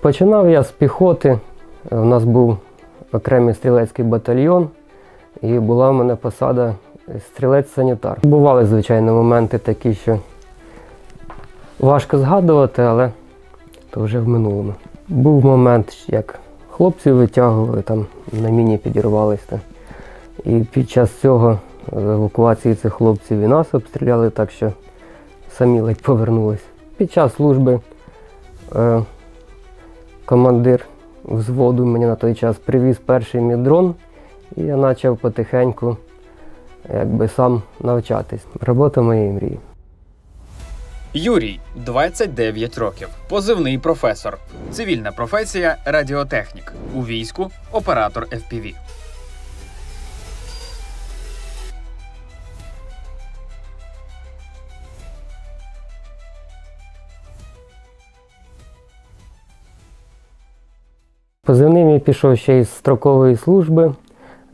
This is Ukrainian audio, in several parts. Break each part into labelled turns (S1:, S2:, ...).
S1: Починав я з піхоти. У нас був окремий стрілецький батальйон, і була в мене посада стрілець-санітар. Бували, звичайно, моменти такі, що важко згадувати, але то вже в минулому. Був момент, як хлопці витягували, там на міні підірвалися. І під час цього евакуації цих хлопців і нас обстріляли, так що самі ледь повернулись. Під час служби е, командир взводу мені на той час привіз перший мій дрон, і я почав потихеньку якби сам навчатись. Робота моєї мрії.
S2: Юрій 29 років, позивний професор, цивільна професія радіотехнік. У війську оператор FPV.
S1: Позивний мій пішов ще із строкової служби.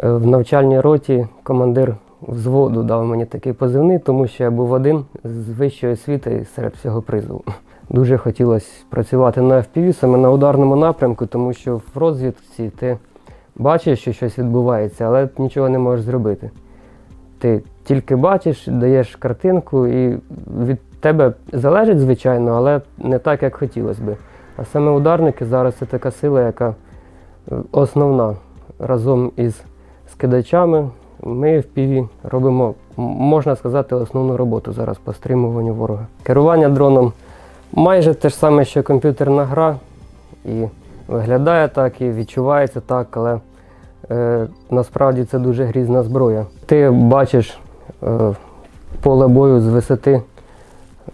S1: Е, В навчальній роті командир взводу дав мені такий позивний, тому що я був один з вищої освіти серед всього призову. Дуже хотілося працювати на FPV, саме на ударному напрямку, тому що в розвідці ти бачиш, що щось відбувається, але нічого не можеш зробити. Ти тільки бачиш, даєш картинку, і від тебе залежить, звичайно, але не так, як хотілося би. А саме ударники зараз це така сила, яка основна разом із скидачами. Ми в піві робимо, можна сказати, основну роботу зараз по стримуванню ворога. Керування дроном майже те ж саме, що комп'ютерна гра. І виглядає так, і відчувається так, але е, насправді це дуже грізна зброя. Ти бачиш е, поле бою з висоти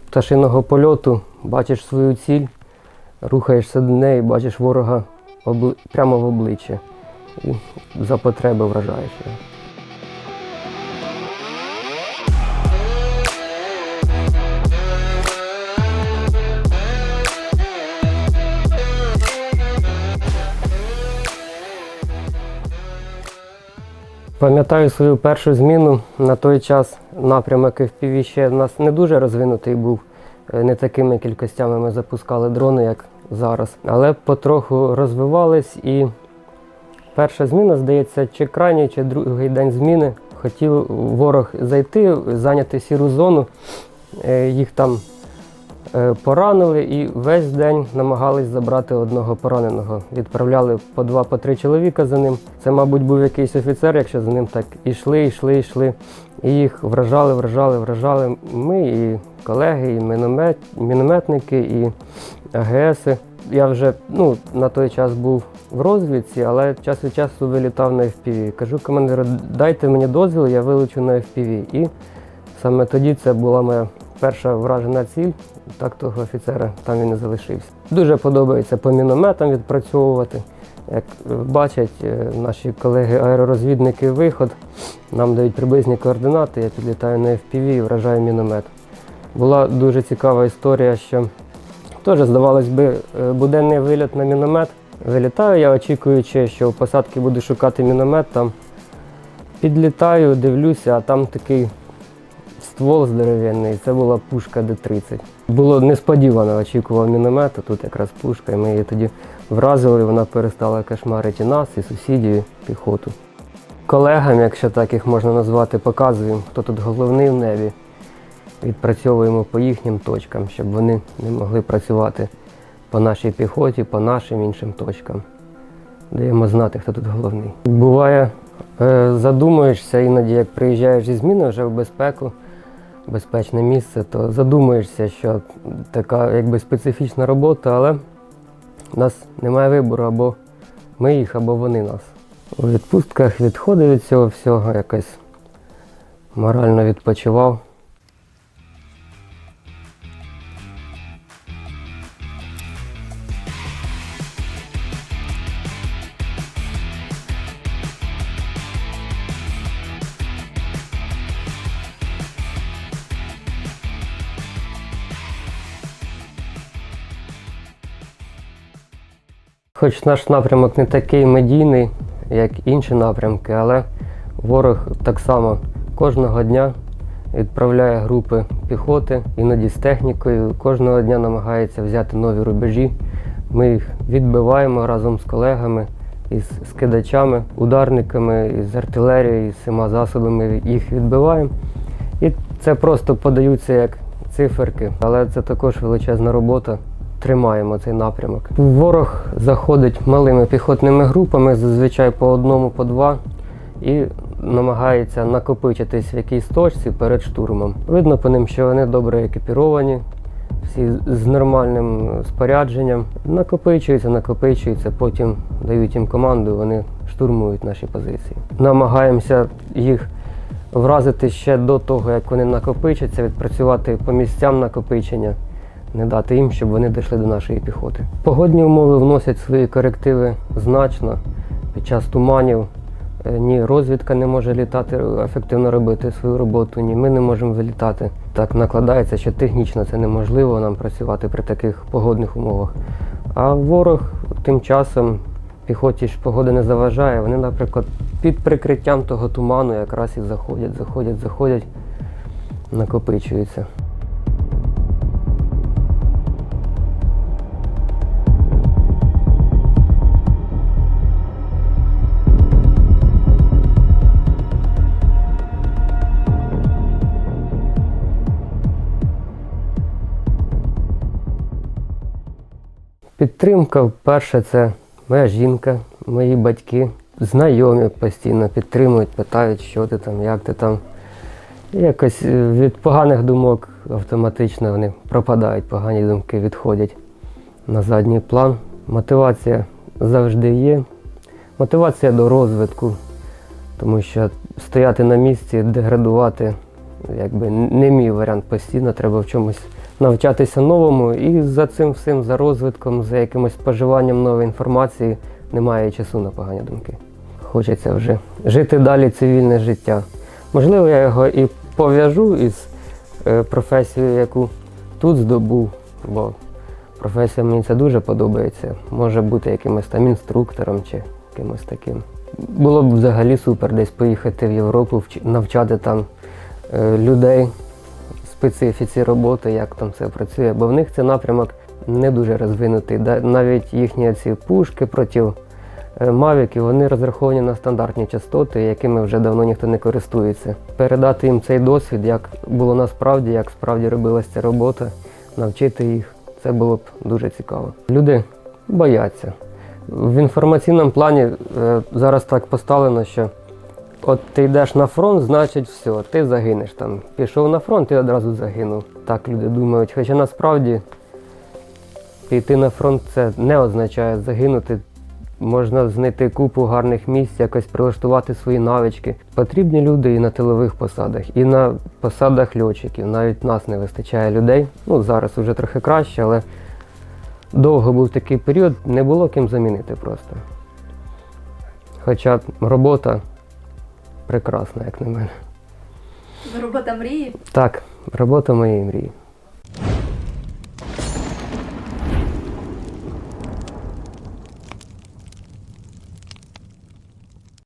S1: пташиного польоту, бачиш свою ціль, рухаєшся до неї, бачиш ворога обли- прямо в обличчя і за потреби вражаєш. Пам'ятаю свою першу зміну. На той час напрямок FPV ще в нас не дуже розвинутий був. Е, Не такими кількостями ми запускали дрони, як зараз. Але потроху розвивались і перша зміна, здається, чи крайній, чи другий день зміни. Хотів ворог зайти, зайняти сіру зону. Е, Їх там поранили і весь день намагались забрати одного пораненого. Відправляли по два, по три чоловіка за ним. Це, мабуть, був якийсь офіцер, якщо за ним так ішли, йшли, йшли. І їх вражали, вражали, вражали. Ми і колеги, і міномет, мінометники, і АГСи. Я вже ну, на той час був в розвідці, але час від часу вилітав на FPV. Кажу командиру, дайте мені дозвіл, я вилечу на FPV. І саме тоді це була моя перша вражена ціль. Так того офіцера там він і залишився. Дуже подобається по мінометам відпрацьовувати. Як е, бачать е, наші колеги-аеророзвідники виход, нам дають приблизні координати, я підлітаю на FPV і вражаю міномет. Була дуже цікава історія, що теж, здавалось би, е, буденний виліт на міномет. Вилітаю, я очікуючи, що в посадки буду шукати міномет, там підлітаю, дивлюся, а там такий ствол здоровенний, це була пушка Д-30. Було несподівано, очікував міномет, а тут якраз пушка, і ми її тоді вразили, вона перестала кошмарити нас, і сусідів, і піхоту. Колегам, якщо так їх можна назвати, показуємо, хто тут головний в небі. Відпрацьовуємо по їхнім точкам, щоб вони не могли працювати по нашій піхоті, по нашим іншим точкам. Даємо знати, хто тут головний. Буває, е, задумуєшся іноді, як приїжджаєш зі зміни вже в безпеку, безпечне місце, то задумаєшся, що така якби специфічна робота, але в нас немає вибору, або ми їх, або вони нас. У відпустках відходив від цього всього, якось морально відпочивав. Хоч наш напрямок не такий медійний, як інші напрямки, але ворог так само кожного дня відправляє групи піхоти, іноді з технікою. Кожного дня намагається взяти нові рубежі, Ми їх відбиваємо разом з колегами, із скидачами, ударниками, із артилерією, із всіма засобами їх відбиваємо. І це просто подаються як циферки, але це також величезна робота. Тримаємо цей напрямок. Ворог заходить малими піхотними групами, зазвичай по одному, по два, і намагається накопичитись в якійсь точці перед штурмом. Видно по ним, що вони добре екіпіровані, всі з нормальним спорядженням. Накопичуються, накопичуються, потім дають їм команду, вони штурмують наші позиції. Намагаємося їх вразити ще до того, як вони накопичаться, відпрацювати по місцям накопичення, не дати їм, щоб вони дійшли до нашої піхоти. Погодні умови вносять свої корективи значно під час туманів. Е, Ні розвідка не може літати, ефективно робити свою роботу, ні ми не можемо вилітати. Так накладається, що технічно це неможливо нам працювати при таких погодних умовах. А ворог тим часом піхоті ж погода не заважає. Вони, наприклад, під прикриттям того туману якраз і заходять, заходять, заходять, накопичуються. Підтримка, перше, це моя жінка, мої батьки, знайомі постійно підтримують, питають, що ти там, як ти там. Якось е, від поганих думок автоматично вони пропадають, погані думки відходять на задній план. Мотивація завжди є. Мотивація до розвитку, тому що стояти на місці, деградувати, якби не мій варіант постійно, треба в чомусь навчатися новому. І за цим всім, за розвитком, за якимось споживанням нової інформації немає часу на погані думки. Хочеться вже жити далі цивільне життя. Можливо, я його і пов'яжу із е, професією, яку тут здобув, бо професія мені це дуже подобається. Може бути якимось там інструктором чи якимось таким. Було б взагалі супер десь поїхати в Європу, вч- навчати там е, людей специфіці роботи, як там це працює, бо в них цей напрямок не дуже розвинутий. Навіть їхні ці пушки проти е, мавіків, вони розраховані на стандартні частоти, якими вже давно ніхто не користується. Передати їм цей досвід, як було насправді, як справді робилася ця робота, навчити їх, це було б дуже цікаво. Люди бояться. В інформаційному плані е, зараз так поставлено, що От ти йдеш на фронт, значить все, ти загинеш там. Пішов на фронт, ти одразу загинув. Так люди думають. Хоча насправді піти на фронт це не означає загинути. Можна знайти купу гарних місць, якось прилаштувати свої навички. Потрібні люди і на тилових посадах, і на посадах льотчиків. Навіть нас не вистачає людей. Ну зараз вже трохи краще, але довго був такий період, не було ким замінити просто. Хоча робота прекрасна, як на мене.
S3: Робота мрії.
S1: Так, робота моєї мрії.